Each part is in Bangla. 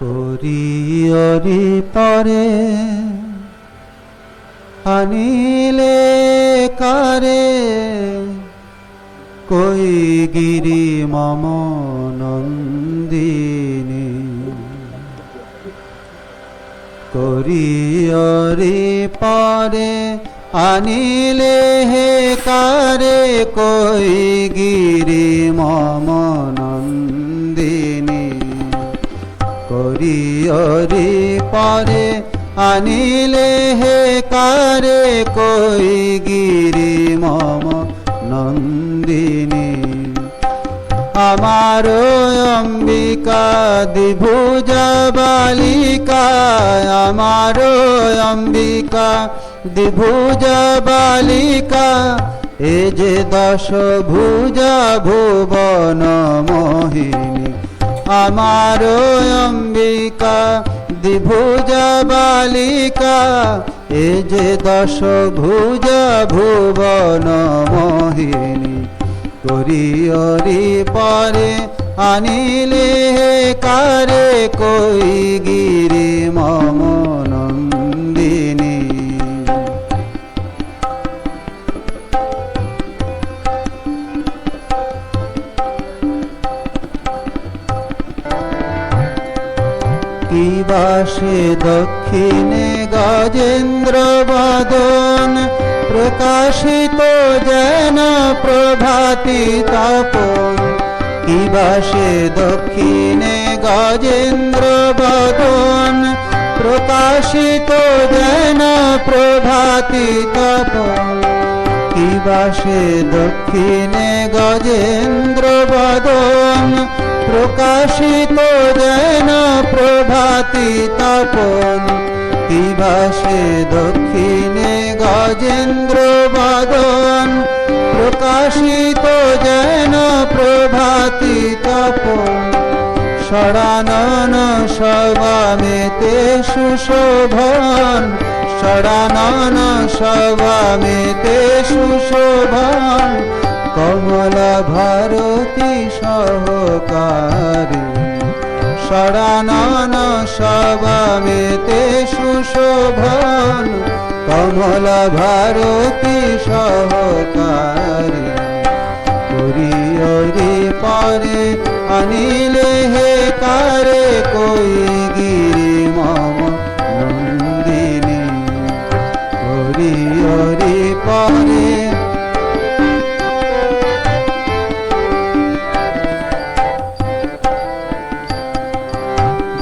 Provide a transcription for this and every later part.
করিয়রি পরে আনিলে কারে, কই গিরি মম নন্দিনী করিয়রি পরে আনিলে হে কারে, কই গিরি মম নন্দিনী করিয়রি পরে আনিলে হে কারে কই গিরি মম নন্দিনী। আমার অম্বিকা দ্বিভুজা বালিকা, আমার অম্বিকা দ্বিভুজা বালিকা, এ যে দশ ভুজা ভুবন মোহিনী। আমার অম্বিকা, দ্বিভুজা বালিকা, এ যে দশ ভুজা ভুবন মোহিনী, করিয়রি পরে আনিলে কারে কই গিরি মম কিবাসে দক্ষিণে গজেন্দ্র বদন, প্রকাশিত যেন প্রভাতি তপন। কিবাসে দক্ষিণে গজেন্দ্র বদন, প্রকাশিত যেন প্রভাতি তপন। কিবাসে দক্ষিণে গজেন্দ্র বদন প্রকাশিত যেন প্রভাতি তপন। কিবাসে দক্ষিণে গজেন্দ্র বদন প্রকাশিত যেন প্রভাতি তপন। ষড়ানন সবামেতে সুশোভন। ষড়ানন সবামেতে সুশোভন। কমলা ভারতী সহকারী। ষড়ানন সবামেতে সুশোভন। কমলা ভারতী সহকারী। করিয়রি পরে আনিলে হে কারে কই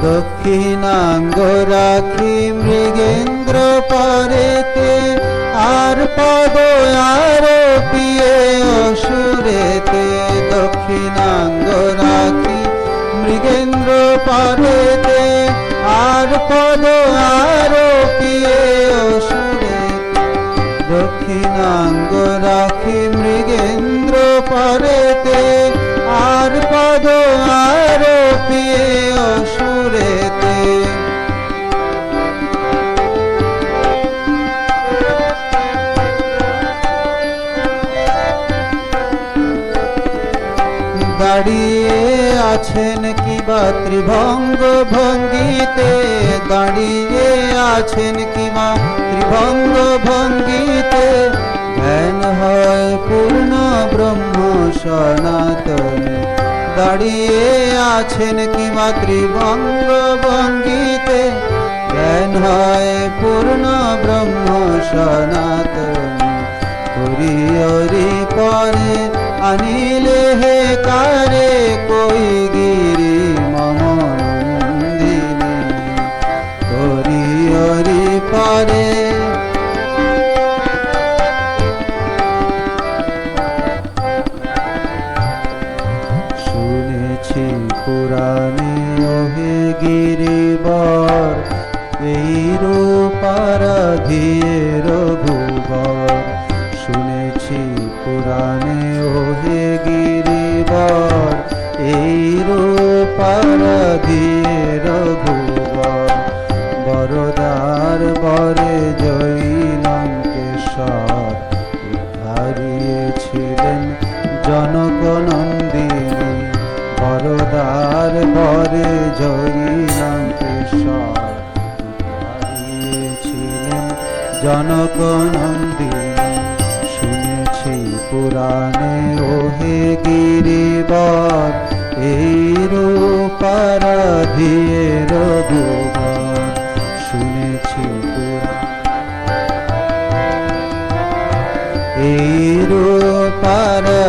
দক্ষিণাঙ্গ রাখি মৃগেন্দ্র পরেতে আর পদ আর পিয়ে অসুরেতে দক্ষিণাঙ্গ রাখি মৃগেন্দ্র পরেতে আর পদ আর দাঁড়িয়ে আছেন কি বা ত্রিভঙ্গ ভঙ্গিতে? দাঁড়িয়ে আছেন কি বা ত্রিভঙ্গ ভঙ্গিতে? জ্ঞান হয় পূর্ণ ব্রহ্ম সনাতন। দাঁড়িয়ে আছেন কি বা ত্রিভঙ্গ ভঙ্গিতে? জ্ঞান হয় পূর্ণ ব্রহ্ম সনাতন। হরিহরি পরে আনিলে হে কারে কই গিরি মম নন্দিনী হরিহরি পরে। শুনেছি পুরাণে ওহে গিরিবর, এই রূপারাধিয়ে রঘুবর জনক নন্দিনী শুনেছি পুরাণে ওহে গিরিবর এই রূপারাধিয়ে শুনেছি এই রূপারাধিয়ে